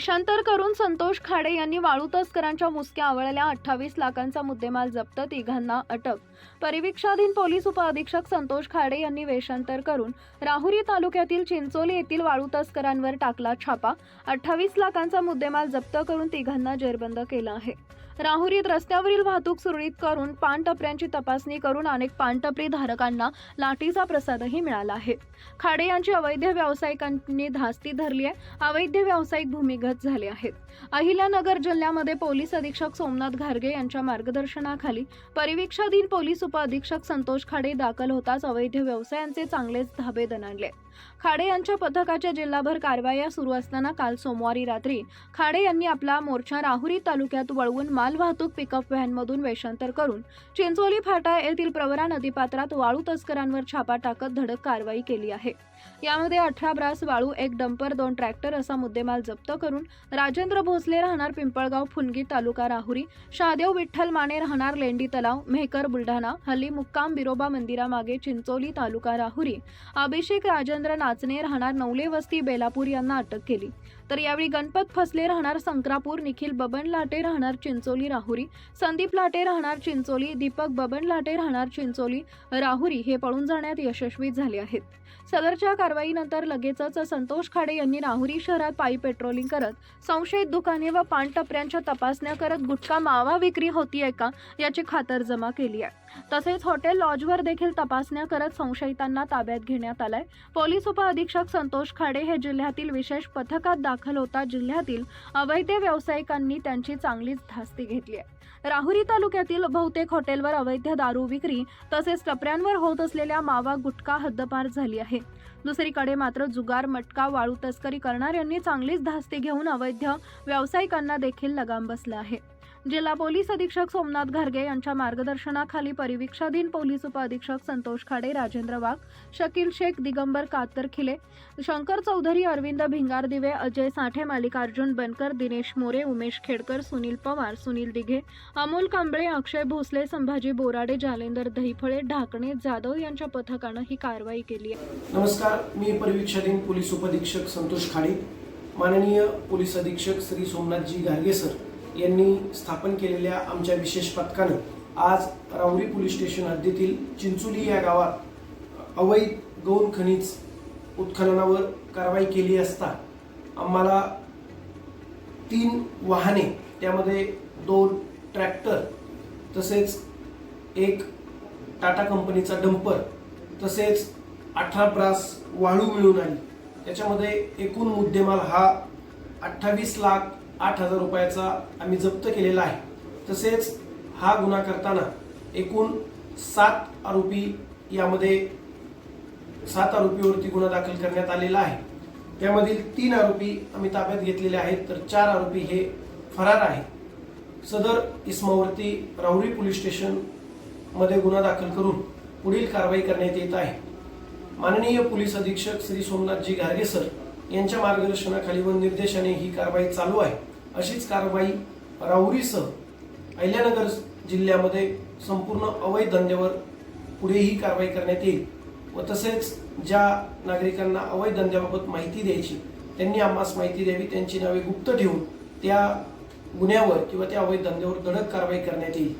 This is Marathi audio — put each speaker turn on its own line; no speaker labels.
देशांतर करून संतोष खाडे यांनी वाळू तस्करांच्या मुसक्या आवळल्या. अठ्ठावीस लाखांचा मुद्देमाल जप्त तिघांना अटक. परिवीक्षाधीन पोलीस उपअधीक्षक संतोष खाडे यांनी वेषांतर करून राहुरी तालुक्यातील चिंचोली येथील वाळू तस्करांवर टाकला छापा. अठ्ठावीस लाखांचा मुद्देमाल जप्त करून तिघांना जेरबंद केला आहे. राहुरीत रस्त्यावरील वाहतूक सुरळीत करून पानटपऱ्यांची तपासणी करून अनेक पानटपरी धारकांना लाठीचा प्रसादही मिळाला आहे. खाडे यांची अवैध व्यावसायिकांनी धास्ती धरली आहे. अवैध व्यावसायिक भूमिगत झाले आहेत. अहिल्यानगर जिल्ह्यामध्ये पोलीस अधीक्षक सोमनाथ घारगे यांच्या मार्गदर्शनाखाली परिवीक्षाधीन पोलीस उपअधीक्षक संतोष खाडे दाखल होताच अवैध व्यवसायांचे चांगलेच धाबे दणाणले. खाडे यांच्या पथकाच्या जिल्हाभर कारवाया सुरू असताना काल सोमवारी रात्री खाडे यांनी आपला मोर्चा राहुरी तालुक्यात वळवून मालवाहतूक पिकअप व्हॅनमधून वेषांतर करून चिंचोली फाटा येथील प्रवरा नदीपात्रात वाळू तस्करांवर छापा टाकत धडक कारवाई केली आहे. यामध्ये अठरा ब्रास वाळू एक डंपर दोन ट्रॅक्टर असा मुद्देमाल जप्त करून राजेंद्र भोसले राहणार पिंपळगाव फुनगी तालुका राहुरी शादेव विठ्ठल माने राहणार लेंडी तलाव मेहकर बुलढाणा हल्ली मुक्काम बिरोबा मंदिरामागे चिंचोली तालुका राहुरी अभिषेक राजेंद्र नाचणे राहणार नवले वस्ती बेलापूर यांना अटक केली. तर यावेळी गणपत फसले राहणार संक्रापूर निखिल बबन लाटे राहणार चिंचोली राहुरी. संदीप लाटे राहणार चिंचोली दीपक बबन लाटे राहणार चिंचोली राहुरी हे पळून जाण्यात यशस्वी झाले आहेत. सदरच्या कारवाईनंतर लगेचच संतोष खाडे यांनी राहुरी शहरात पायी पेट्रोलिंग करत संशयित दुकाने व पानटपऱ्यांच्या तपासण्या करत गुटखा मावा विक्री होतीये का याची खातरजमा केली आहे. तसेच हॉटेल लॉजवर देखील तपासण्या करत संशयितांना ताब्यात घेण्यात आलाय. पोलीस उपअधीक्षक संतोष खाडे हे जिल्ह्यातील विशेष पथकात दाखल होता जिल्ह्यातील अवैध व्यावसायिकांनी त्यांची चांगलीच धास्ती घेतली आहे. राहुरी तालुक्यातील बहुतेक हॉटेलवर अवैध दारू विक्री तसेच टपऱ्यांवर होत असलेल्या मावा गुटखा हद्दपार झाली आहे. दुसरीकडे मात्र जुगार मटका वाळू तस्करी करणाऱ्यांनी चांगलीच धास्ती घेऊन अवैध व्यावसायिकांना देखील लगाम बसला आहे. जिल्हा पोलीस अधीक्षक सोमनाथ घारगे यांच्या मार्गदर्शनाखाली परिवीक्षाधीन पोलीस उपअधीक्षक संतोष खाडे राजेंद्र वाघ शकील शेख दिगंबर कातरखिले शंकर चौधरी अरविंद भिंगार दिवे अजय साठे मालिकार्जुन बनकर दिनेश मोरे उमेश खेडकर सुनील पवार सुनील दिघे अमोल कांबळे अक्षय भोसले संभाजी बोराडे जालेंदर दहीफळे ढाकणे जाधव यांच्या पथकानं ही कारवाई केली आहे.
नमस्कार मी परिवीक्षाधीन पोलीस उपअधीक्षक संतोष खाडे. माननीय पोलीस अधीक्षक श्री सोमनाथजी गार्गे सर यांनी स्थापन केलेल्या आमच्या विशेष पथकानं आज रावरी पोलीस स्टेशन हद्दीतील चिंचोली या गावात अवैध गौण खनिज उत्खननावर कारवाई केली असता आम्हाला तीन वाहने त्यामध्ये दोन ट्रॅक्टर तसेच एक टाटा कंपनीचा डंपर तसेच अठरा ब्रास वाळू मिळून आली. त्याच्यामध्ये एकूण मुद्देमाल हा अठ्ठावीस लाख आठ हजार रुपयाचा आम्ही जप्त केलेला आहे. तसेच हा गुन्हा करताना एकूण सात आरोपी यामध्ये सात आरोपीवरती गुन्हा दाखल करण्यात आलेला आहे. त्यामधील तीन आरोपी आम्ही ताब्यात घेतलेले आहेत तर चार आरोपी हे फरार आहेत. सदर इस्मावरती राहुरी पोलीस स्टेशनमध्ये गुन्हा दाखल करून पुढील कारवाई करण्यात येत आहे. माननीय पोलीस अधीक्षक श्री सोमनाथजी गारगे सर यांच्या मार्गदर्शनाखाली व निर्देशाने ही कारवाई चालू आहे. अशीच कारवाई राहुरीसह अहिल्यानगर जिल्ह्यामध्ये संपूर्ण अवैध धंद्यावर पुढेही कारवाई करण्यात येईल व तसेच ज्या नागरिकांना अवैध धंद्याबाबत माहिती द्यायची त्यांनी आम्हास माहिती द्यावी त्यांची नावे गुप्त ठेवून त्या गुन्ह्यावर किंवा त्या अवैध धंद्यावर धडक कारवाई करण्यात येईल.